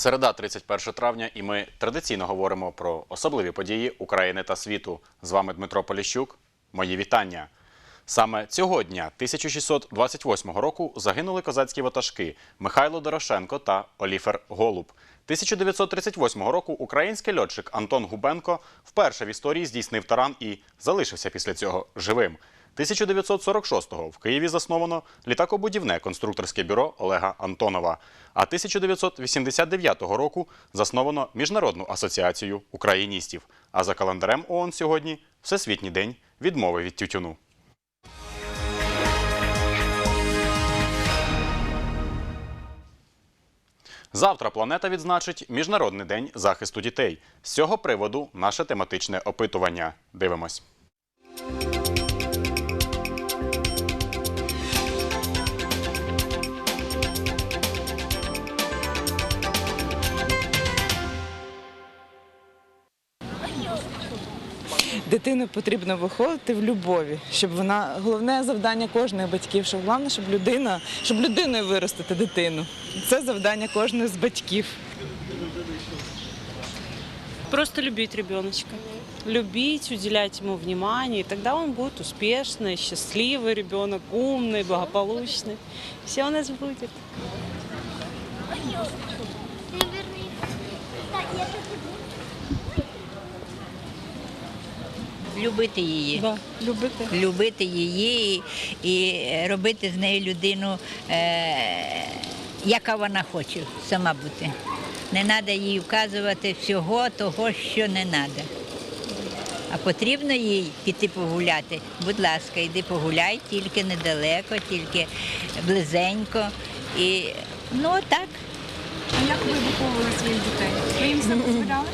Середа, 31 травня, і ми традиційно говоримо про особливі події України та світу. З вами Дмитро Поліщук. Мої вітання. Саме цього дня, 1628 року, загинули козацькі ватажки Михайло Дорошенко та Оліфер Голуб. 1938 року український льотчик Антон Губенко вперше в історії здійснив таран і залишився після цього живим. 1946-го в Києві засновано літакобудівне конструкторське бюро Олега Антонова. А 1989 року засновано Міжнародну асоціацію україністів. А за календарем ООН сьогодні Всесвітній день відмови від тютюну. Завтра планета відзначить Міжнародний день захисту дітей. З цього приводу наше тематичне опитування. Дивимось. Дитину потрібно виходити в любові, щоб вона головне завдання кожних батьків, щоб головне, щоб людина, щоб людиною виростити дитину. Це завдання кожного з батьків. Просто любить ребеночка. Любить, уделять ему внимание, и тогда он будет успешный, счастливый ребенок, умный, благополучный. Все у нас будет. любити її, Да, любити. любити її і, і робити з нею людину, е, яка вона хоче сама бути. Не треба їй вказувати всього того, що не треба. А потрібно їй піти погуляти. Будь ласка, йди погуляй, тільки недалеко, тільки близенько. І ну так. А як ви виховували своїх дітей? Ви їм все дозволяли?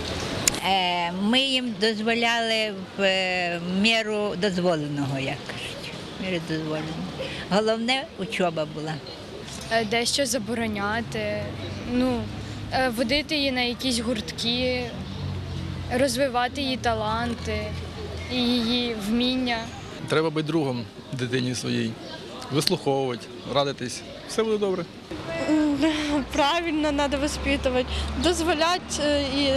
Е, Ми їм дозволяли в е, міру дозволеного, як кажуть. В міру дозволеного. Головне учоба була. Е, дещо забороняти, ну, водити її на якісь гуртки, розвивати її таланти і її вміння. Треба бути другом дитині своїй, вислуховувати, радитись. Все буде добре. правильно треба воспитувати, дозволяти е, і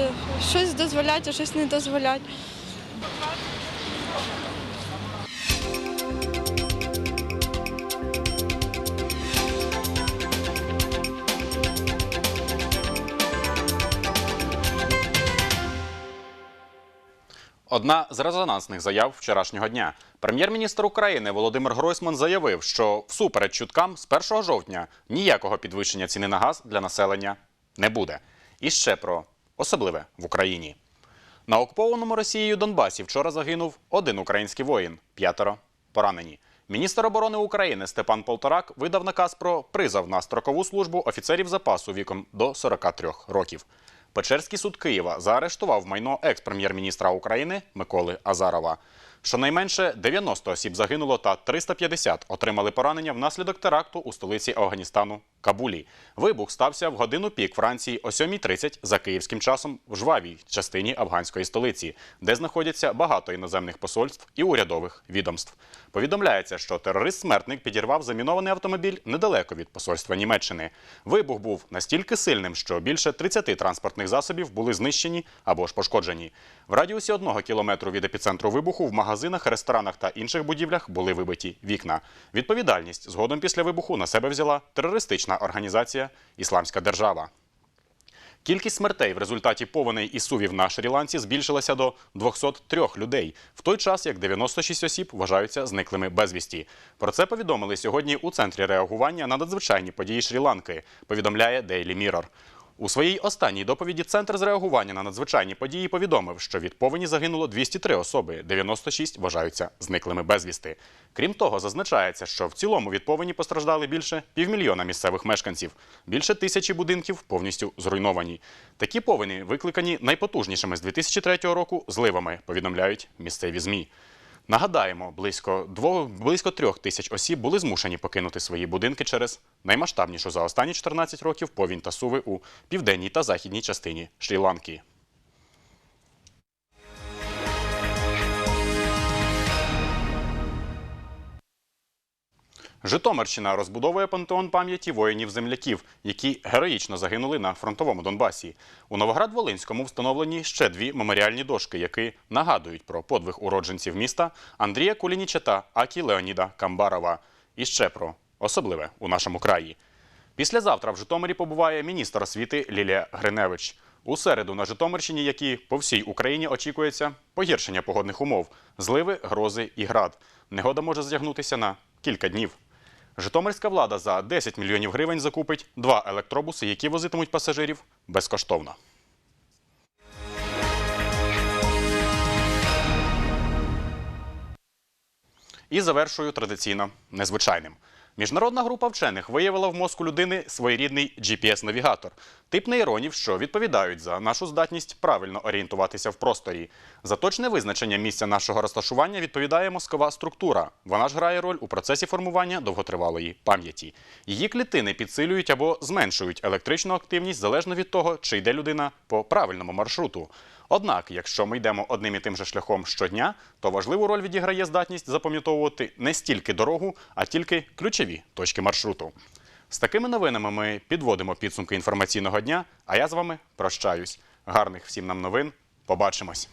щось дозволяти, а щось не дозволяти. Одна з резонансних заяв вчорашнього дня. Прем'єр-міністр України Володимир Гройсман заявив, що всупереч чуткам з 1 жовтня ніякого підвищення ціни на газ для населення не буде. І ще про особливе в Україні. На окупованому Росією Донбасі вчора загинув один український воїн, п'ятеро поранені. Міністр оборони України Степан Полторак видав наказ про призов на строкову службу офіцерів запасу віком до 43 років. Печерський суд Києва заарештував майно екс-прем'єр-міністра України Миколи Азарова. Щонайменше 90 осіб загинуло та 350 отримали поранення внаслідок теракту у столиці Афганістану Кабулі. Вибух стався в годину пік Франції о 7.30 за київським часом в жвавій частині афганської столиці, де знаходяться багато іноземних посольств і урядових відомств. Повідомляється, що терорист-смертник підірвав замінований автомобіль недалеко від посольства Німеччини. Вибух був настільки сильним, що більше 30 транспортних засобів були знищені або ж пошкоджені. В радіусі одного кілометру від епіцентру вибуху в магазинах, ресторанах та інших будівлях були вибиті вікна. Відповідальність згодом після вибуху на себе взяла терористична організація Ісламська держава. Кількість смертей в результаті повеней і сувів на Шрі-Ланці збільшилася до 203 людей, в той час як 96 осіб вважаються зниклими безвісті. Про це повідомили сьогодні у центрі реагування на надзвичайні події Шрі-Ланки, повідомляє Daily Mirror. У своїй останній доповіді Центр з реагування на надзвичайні події повідомив, що від повені загинуло 203 особи, 96 вважаються зниклими безвісти. Крім того, зазначається, що в цілому від повені постраждали більше півмільйона місцевих мешканців. Більше тисячі будинків повністю зруйновані. Такі повені викликані найпотужнішими з 2003 року зливами, повідомляють місцеві ЗМІ. Нагадаємо, близько двох близько трьох тисяч осіб були змушені покинути свої будинки через наймасштабнішу за останні 14 років повінь та суви у південній та західній частині Шрі-Ланки. Житомирщина розбудовує пантеон пам'яті воїнів-земляків, які героїчно загинули на фронтовому Донбасі. У Новоград-Волинському встановлені ще дві меморіальні дошки, які нагадують про подвиг уродженців міста Андрія Кулініча та Акі Леоніда Камбарова. І ще про особливе у нашому краї. Післязавтра в Житомирі побуває міністр освіти Лілія Гриневич. У середу на Житомирщині, як і по всій Україні, очікується погіршення погодних умов, зливи, грози і град. Негода може зтягнутися на кілька днів. Житомирська влада за 10 мільйонів гривень закупить два електробуси, які возитимуть пасажирів безкоштовно. І завершую традиційно незвичайним. Міжнародна група вчених виявила в мозку людини своєрідний GPS-навігатор, тип нейронів, що відповідають за нашу здатність правильно орієнтуватися в просторі. За точне визначення місця нашого розташування відповідає мозкова структура. Вона ж грає роль у процесі формування довготривалої пам'яті. Її клітини підсилюють або зменшують електричну активність залежно від того, чи йде людина по правильному маршруту. Однак, якщо ми йдемо одним і тим же шляхом щодня, то важливу роль відіграє здатність запам'ятовувати не стільки дорогу, а тільки ключові точки маршруту. З такими новинами ми підводимо підсумки інформаційного дня. А я з вами прощаюсь. Гарних всім нам новин. Побачимось.